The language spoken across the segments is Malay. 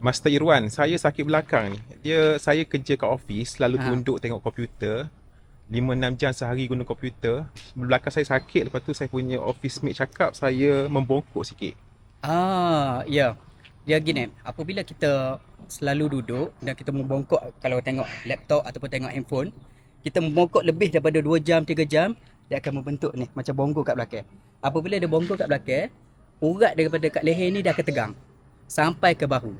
Master Irwan, saya sakit belakang ni. Dia saya kerja kat office, selalu Ha. tunduk tengok komputer. 5-6 jam sehari guna komputer. Belakang saya sakit, lepas tu saya punya office mate cakap saya membongkok sikit. Ah, ya. Dia gini, apabila kita selalu duduk dan kita membongkok kalau tengok laptop ataupun tengok handphone, kita membongkok lebih daripada 2 jam, 3 jam, dia akan membentuk ni macam bonggol kat belakang. Apabila dia bonggol kat belakang, urat daripada kat leher ni dia akan tegang sampai ke bahu.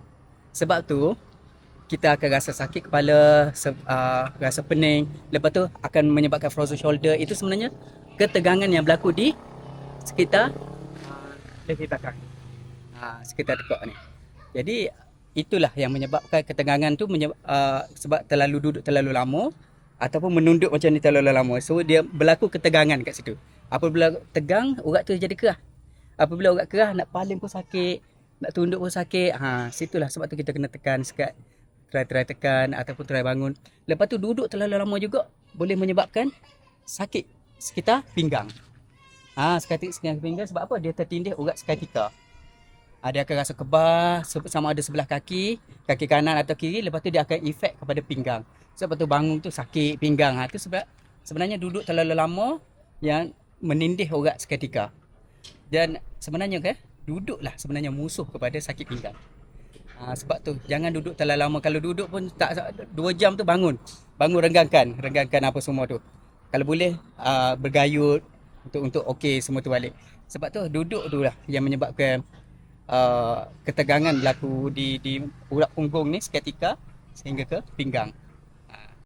Sebab tu kita akan rasa sakit kepala, uh, rasa pening, lepas tu akan menyebabkan frozen shoulder. Itu sebenarnya ketegangan yang berlaku di sekitar uh, leher belakang. Ha, sekitar tekak ni. Jadi itulah yang menyebabkan ketegangan tu menyebab, uh, sebab terlalu duduk terlalu lama ataupun menunduk macam ni terlalu lama. So dia berlaku ketegangan kat situ. Apabila tegang, urat tu jadi kerah. Apabila urat kerah, nak paling pun sakit, nak tunduk pun sakit. Ha, situlah sebab tu kita kena tekan sekat. Try-try tekan ataupun try bangun. Lepas tu duduk terlalu lama juga boleh menyebabkan sakit sekitar pinggang. Ha, sakit sekitar pinggang sebab apa? Dia tertindih urat sciatica. Ha, dia akan rasa kebas se- sama ada sebelah kaki, kaki kanan atau kiri. Lepas tu dia akan efek kepada pinggang. Sebab tu bangun tu sakit pinggang. Ha, tu sebab sebenarnya duduk terlalu lama yang menindih urat sciatica. Dan sebenarnya ke duduklah sebenarnya musuh kepada sakit pinggang. Ha, sebab tu jangan duduk terlalu lama. Kalau duduk pun tak 2 jam tu bangun. Bangun renggangkan, renggangkan apa semua tu. Kalau boleh uh, bergayut untuk untuk okey semua tu balik. Sebab tu duduk tu lah yang menyebabkan uh, ketegangan berlaku di di urat punggung ni seketika sehingga ke pinggang.